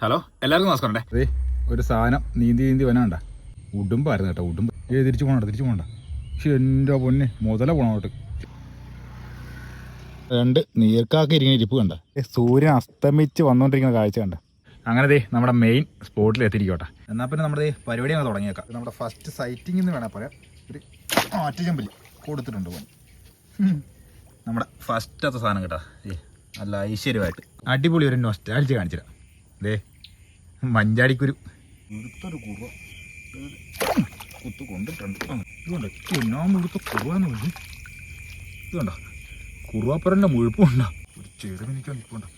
Hello എല്ലാവർക്കും നമസ്കാരം അതെ ഒരു സാധനം നീന്തി നീന്തി വനാണ്ട ഉടുമ്പായിരുന്നു കേട്ടോ ഉടുമ്പ്. ഏ തിരിച്ചു പോകണ്ട തിരിച്ചു പോകണ്ട പക്ഷെ എന്റെ പൊന്നെ മുതല പോണോട്ട് രണ്ട് നീർക്കാക്ക ഇരിക്കുന്ന ഇരിപ്പ് കണ്ട. സൂര്യൻ അസ്തമിച്ച് വന്നുകൊണ്ടിരിക്കുന്ന കാഴ്ച കണ്ട. അങ്ങനെ ദേ നമ്മുടെ മെയിൻ സ്പോട്ടിൽ എത്തിയിരിക്കോട്ടെ എന്നാൽ പിന്നെ നമ്മുടെ പരിപാടി അങ്ങ് തുടങ്ങിയേക്കാം. നമ്മുടെ ഫസ്റ്റ് സൈറ്റിംഗ് എന്ന് വേണേൽ പറയാം. ഒരു ആറ്റുചമ്പലി കൊടുത്തിട്ടുണ്ട് പോയി നമ്മുടെ ഫസ്റ്റത്തെ സാധനം കേട്ടോ. നല്ല ഐശ്വര്യമായിട്ട്. അടിപൊളി ഒരു നൊസ്റ്റാലിച്ച് കാണിച്ചിരാം ദേ മഞ്ചാടിക്കുരു. മുഴുത്തൊരു കുറവ. കുത്തു കൊണ്ടിട്ടുണ്ട് ആ, ഇതുകൊണ്ട് എന്നാ മുഴുത്ത കുറവാന്ന് പറഞ്ഞു ഇതുണ്ടോ കുറുവാപ്പറന്റെ മുഴുപ്പുണ്ടോ ഒരു ചെറുമിനിക്കാൻ നിൽപ്പുണ്ടോ?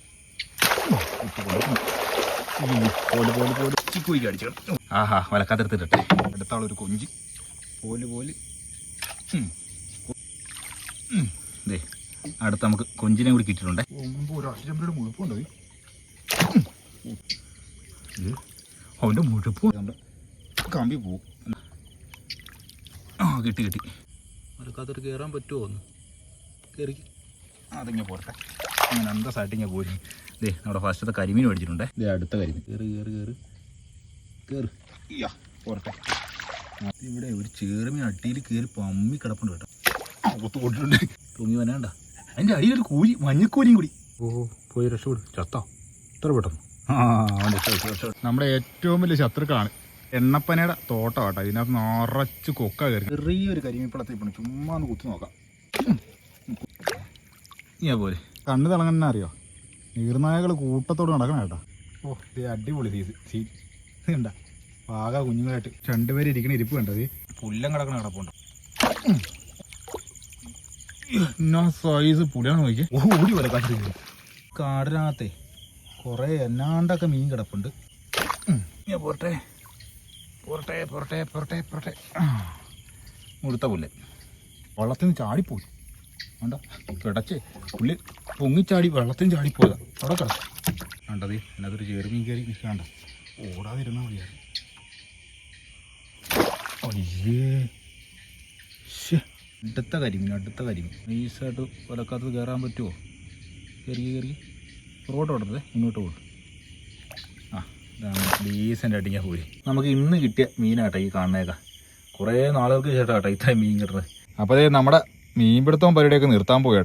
പോലെ പോലെ പോലെ. ചിക്കുയി അടിച്ചു ആഹാ വലക്കാത്തെടുത്തിട്ടെ അടുത്ത ആളൊരു കൊഞ്ചി. പോലെ പോലെ. അടുത്ത് നമുക്ക് കൊഞ്ചിനെ കൂടി കിട്ടിയിട്ടുണ്ട്. മുഴുപ്പുണ്ടോ അവന്റെ മുഴുപ്പ് കമ്പി പോവും ആ കിട്ടി കിട്ടി. മരക്കാത്തോട്ട് കയറാൻ പറ്റുമോ ഒന്ന്? കയറി അതിങ്ങനെ പോരട്ടെ. അങ്ങനെ എന്താ ഇങ്ങനെ പോരി. ഇതേ നമ്മുടെ ഫസ്റ്റത്തെ കരിമീൻ മേടിച്ചിട്ടുണ്ടേ. ഇതേ അടുത്ത കരിമീൻ. കയറി കയറി കയറി കയറി അയ്യാ പോരട്ടെ. ഇവിടെ ഒരു ചേറുമീൻ അട്ടിയിൽ കയറി പമ്മി കിടപ്പുണ്ട് കേട്ടോ. കൊത്തു കൊണ്ടിട്ടുണ്ട് തൂങ്ങി വനാണ്ട അതിന്റെ അടിയിലൊരു കൂലി മഞ്ഞക്കൂലിയും കൂടി. ഓ പോയി രക്ഷപ്പെടും. ചത്താ. ഇത്ര പെട്ടെന്ന്? നമ്മുടെ ഏറ്റവും വലിയ ശത്രുക്കളാണ് എണ്ണപ്പനയുടെ തോട്ടം കേട്ടോ. ഇതിനകത്ത് നിറച്ച് കൊക്ക കയറി. ചെറിയൊരു കരിമീപ്പിളത്തിൽ പോണു ചുമ്മാ കുത്തി നോക്കാം. ഇങ്ങനെ പോലെ കണ്ണ് തിളങ്ങണ അറിയോ? നീർനായകൾ കൂട്ടത്തോട് നടക്കണം കേട്ടോ. ഓ ഇത് അടിപൊളി സീസ് സീ ഇതുണ്ട പാക കുഞ്ഞുങ്ങളായിട്ട്. രണ്ടുപേരും ഇരിക്കണ ഇരിപ്പ് കണ്ടത് പുല്ലം കിടക്കണ കിടപ്പുണ്ട് സൈസ് പുലിയാണ് നോക്കിയേ ഓടി വരെ കാട്ടിൽ കാടിനകത്തെ കുറേ എന്നാണ്ടൊക്കെ മീൻ കിടപ്പുണ്ട്. പോട്ടെ പോട്ടെ പോരട്ടെ. പോരട്ടെ ആ. മുഴുത്ത പുല്ല്. വെള്ളത്തിൽ നിന്ന് ചാടിപ്പോയി. വേണ്ട കിടച്ചേ പുല്ല് പൊങ്ങിച്ചാടി വെള്ളത്തിൽ നിന്ന് ചാടിപ്പോയതാ. അവിടെ കിടക്കും. വേണ്ടത് അതിനകത്തൊരു ചെറുമീൻ കയറി നിൽക്കാണ്ട. ഓടാതിരുന്നാൽ മതിയായിരുന്നു. അടുത്ത കരിമീൻ അടുത്ത കരിമീൻ. നൈസായിട്ട് ഒരക്കാത്തത് കയറാൻ പറ്റുമോ കയറി കയറി. റോഡ് ഓടരുത് മുന്നോട്ട് പോകും ആ ഇതാണ് ഡീസന്റ് ആയിട്ട് ഞാൻ പോയി നമുക്ക് ഇന്ന് കിട്ടിയ മീനാട്ടെ ഈ കാണുന്നേക്കാം. കുറേ നാളുകൾക്ക് ശേഷം കേട്ടോ ഇത്രയും മീൻ കിട്ടുന്നത് അപ്പോൾ നമ്മുടെ മീൻപിടുത്തവും പരിപാടിയൊക്കെ നിർത്താൻ പോയി